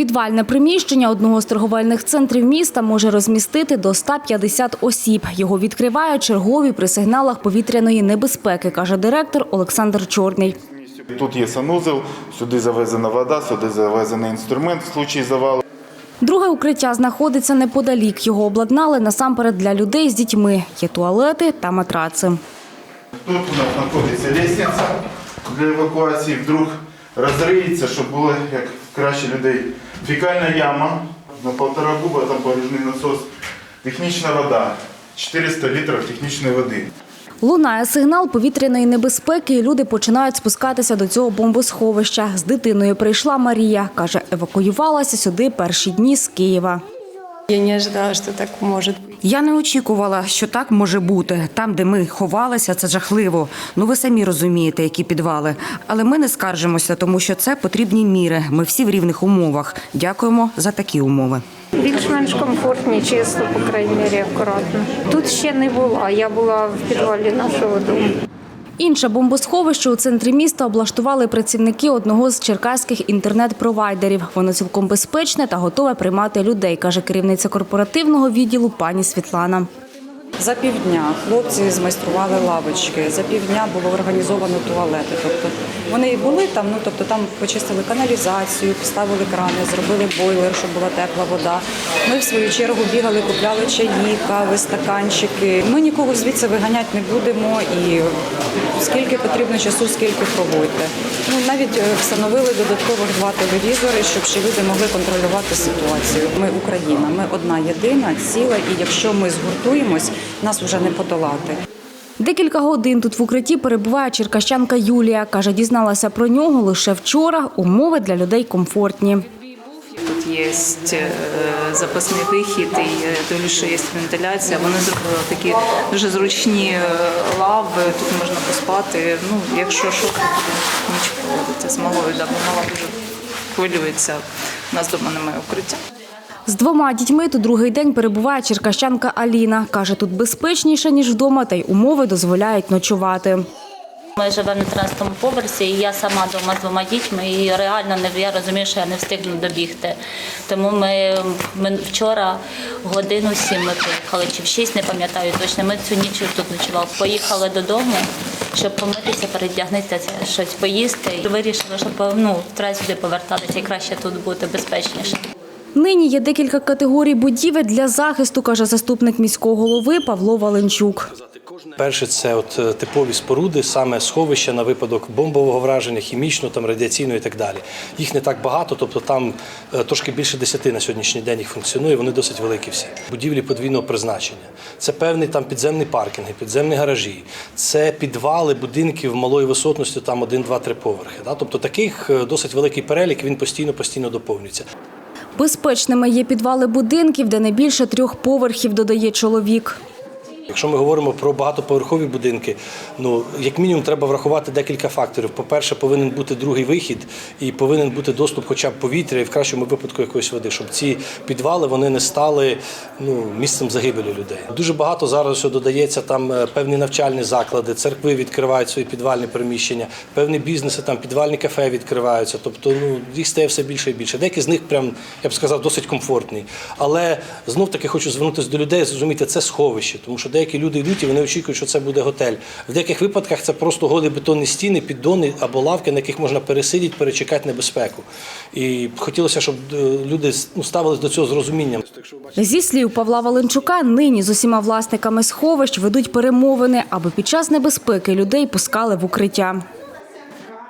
Підвальне приміщення одного з торговельних центрів міста може розмістити до 150 осіб. Його відкривають чергові при сигналах повітряної небезпеки, каже директор Олександр Чорний. Тут є санузел, сюди завезена вода, сюди завезений інструмент в случаї завалу. Друге укриття знаходиться неподалік. Його обладнали насамперед для людей з дітьми. Є туалети та матраци. Тут у нас знаходиться лестниця для евакуації. Вдруг розриється, щоб було як краще людей. Фікальна яма на полтора куба, там порожний насос. Технічна вода. 400 літрів технічної води. Лунає сигнал повітряної небезпеки, і люди починають спускатися до цього бомбосховища. З дитиною прийшла Марія. Каже, евакуювалася сюди перші дні з Києва. Я не ожидала, что так может быть. Я не очікувала, що так може бути. Там, де ми ховалися, це жахливо. Ну ви самі розумієте, які підвали. Але ми не скаржимося, тому що це потрібні міри. Ми всі в рівних умовах. Дякуємо за такі умови. Більш-менш комфортні, чисто, по крайній мірі, акуратно. Тут ще не була. Я була в підвалі нашого дому. Інше бомбосховище у центрі міста облаштували працівники одного з черкаських інтернет-провайдерів. Воно цілком безпечне та готове приймати людей, каже керівниця корпоративного відділу пані Світлана. За півдня хлопці змайстрували лавочки, за півдня було організовано туалети. Тобто вони і були там, ну тобто там почистили каналізацію, поставили крани, зробили бойлер, щоб була тепла вода. Ми в свою чергу бігали, купляли чаї, кави, стаканчики. Ми нікого звідси виганяти не будемо і скільки потрібно часу, скільки пробуйте. Ну навіть е, встановили додаткових два телевізори, щоб ще люди могли контролювати ситуацію. Ми Україна, ми одна єдина, ціла, і якщо ми згуртуємось, нас вже не подолати. Декілька годин тут в укритті перебуває черкащанка Юлія. Каже, дізналася про нього лише вчора. Умови для людей комфортні. Тут є е, запасний вихід, і я що є вентиляція. Вони зробили такі дуже зручні е, лави, тут можна поспати. Ну, якщо що, то ніч проводити з малою, да, бо мала дуже хвилюється. У нас вдома немає укриття. З двома дітьми тут другий день перебуває черкащанка Аліна. Каже, тут безпечніше, ніж вдома, та й умови дозволяють ночувати. Ми живемо на 13-му поверсі, і я сама вдома з двома дітьми, і реально не я розумію, що я не встигну добігти. Тому ми, ми вчора годину сім ми приїхали, чи в шість, не пам'ятаю точно. Ми цю ніч тут ночували. Поїхали додому, щоб помитися, передягнутися, щось поїсти. Вирішили, що ну, треба сюди повертатися і краще тут бути безпечніше. Нині є декілька категорій будівель для захисту, каже заступник міського голови Павло Валенчук. Перше, це от е, типові споруди, саме сховища на випадок бомбового враження, хімічного, там радіаційного і так далі. Їх не так багато, тобто там е, трошки більше десяти на сьогоднішній день їх функціонує. Вони досить великі всі. Будівлі подвійного призначення. Це певний там підземні паркінги, підземні гаражі, це підвали будинків малої висотності, там один, два, три поверхи. Тобто таких е, досить великий перелік. Він постійно постійно доповнюється. Безпечними є підвали будинків, де не більше трьох поверхів, додає чоловік. Якщо ми говоримо про багатоповерхові будинки, ну як мінімум треба врахувати декілька факторів. По-перше, повинен бути другий вихід і повинен бути доступ, хоча б повітря, і в кращому випадку якоїсь води, щоб ці підвали вони не стали ну, місцем загибелі людей. Дуже багато зараз додається там е, певні навчальні заклади, церкви відкривають свої підвальні приміщення, певні бізнеси, там підвальні кафе відкриваються. Тобто ну їх стає все більше і більше. Деякі з них прям я б сказав досить комфортні. Але знов таки хочу звернутися до людей, зрозуміти це сховище, тому що деякі люди йдуть і вони очікують, що це буде готель. В деяких випадках це просто голі бетонні стіни, піддони або лавки, на яких можна пересидіти, перечекати небезпеку. І хотілося, щоб е, люди ну, ставились до цього з розумінням. Зі слів Павла Валенчука, нині з усіма власниками сховищ ведуть перемовини, аби під час небезпеки людей пускали в укриття.